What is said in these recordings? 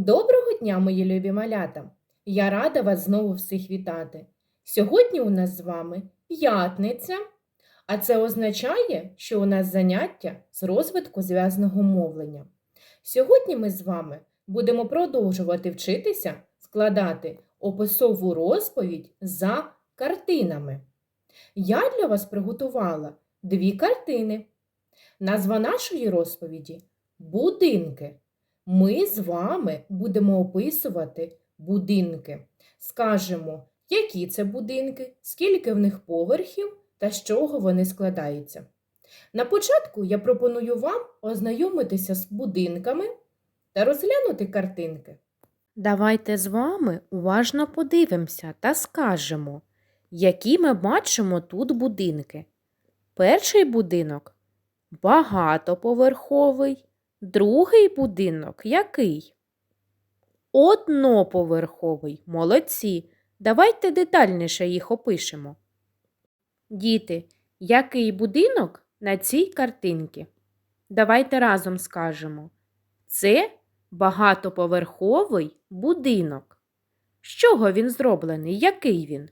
Доброго дня, мої любі малята! Я рада вас знову всіх вітати. Сьогодні у нас з вами п'ятниця, а це означає, що у нас заняття з розвитку зв'язного мовлення. Сьогодні ми з вами будемо продовжувати вчитися складати описову розповідь за картинами. Я для вас приготувала дві картини. Назва нашої розповіді будинки. Ми з вами будемо описувати будинки. Скажемо, які це будинки, скільки в них поверхів та з чого вони складаються. На початку я пропоную вам ознайомитися з будинками та розглянути картинки. Давайте з вами уважно подивимося та скажемо, які ми бачимо тут будинки. Перший будинок багатоповерховий, другий будинок який? Одноповерховий. Молодці. Давайте детальніше їх опишемо. Діти, який будинок на цій картинці? Давайте разом скажемо. Це багатоповерховий будинок. З чого він зроблений? Який він?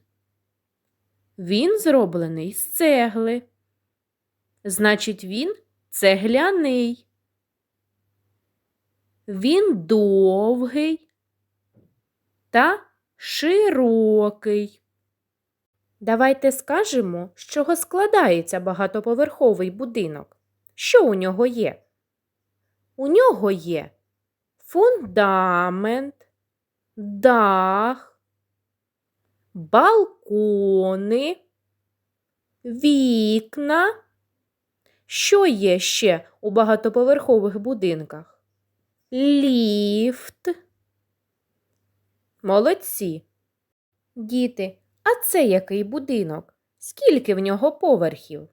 Він зроблений з цегли. Значить, він цегляний. Він довгий та широкий. Давайте скажемо, з чого складається багатоповерховий будинок. Що у нього є? У нього є фундамент, дах, балкони, вікна. Що є ще у багатоповерхових будинках? Ліфт. Молодці. Діти, а це який будинок? Скільки в нього поверхів?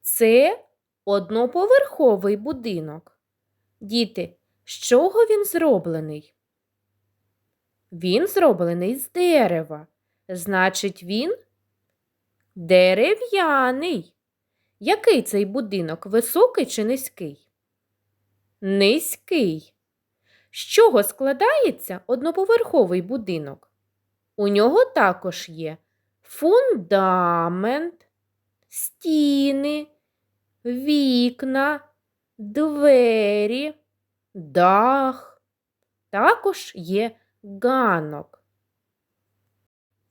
Це одноповерховий будинок. Діти, з чого він зроблений? Він зроблений з дерева. Значить, він дерев'яний. Який цей будинок? Високий чи низький? Низький. З чого складається одноповерховий будинок? У нього також є фундамент, стіни, вікна, двері, дах. Також є ганок.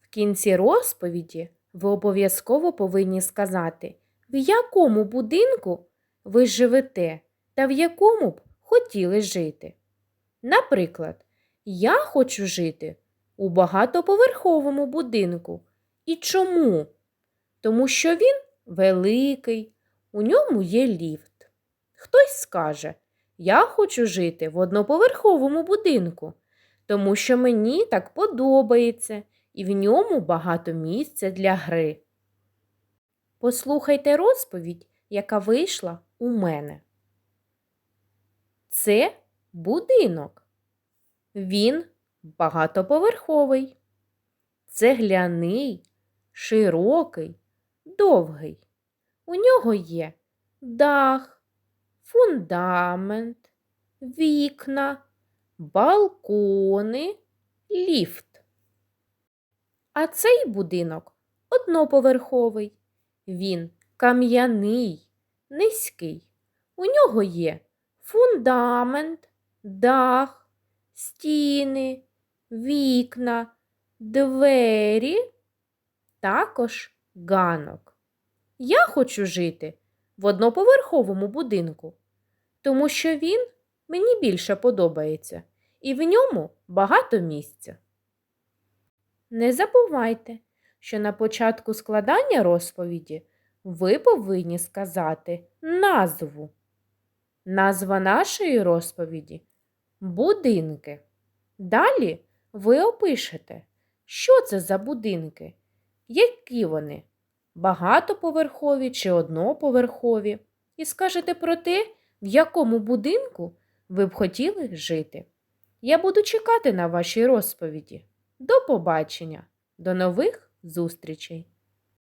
В кінці розповіді ви обов'язково повинні сказати, в якому будинку ви живете та в якому б хотіли жити. Наприклад, я хочу жити у багатоповерховому будинку. І чому? Тому що він великий, у ньому є ліфт. Хтось скаже, я хочу жити в одноповерховому будинку, тому що мені так подобається і в ньому багато місця для гри. Послухайте розповідь, яка вийшла у мене. Це будинок. Він багатоповерховий, цегляний, широкий, довгий. У нього є дах, фундамент, вікна, балкони, ліфт. А цей будинок одноповерховий. Він кам'яний, низький. У нього є фундамент, дах, стіни, вікна, двері, також ганок. Я хочу жити в одноповерховому будинку, тому що він мені більше подобається і в ньому багато місця. Не забувайте, що на початку складання розповіді ви повинні сказати назву. Назва нашої розповіді будинки. Далі ви опишете, що це за будинки, які вони багатоповерхові чи одноповерхові, і скажете про те, в якому будинку ви б хотіли жити. Я буду чекати на ваші розповіді. До побачення, до нових зустрічей!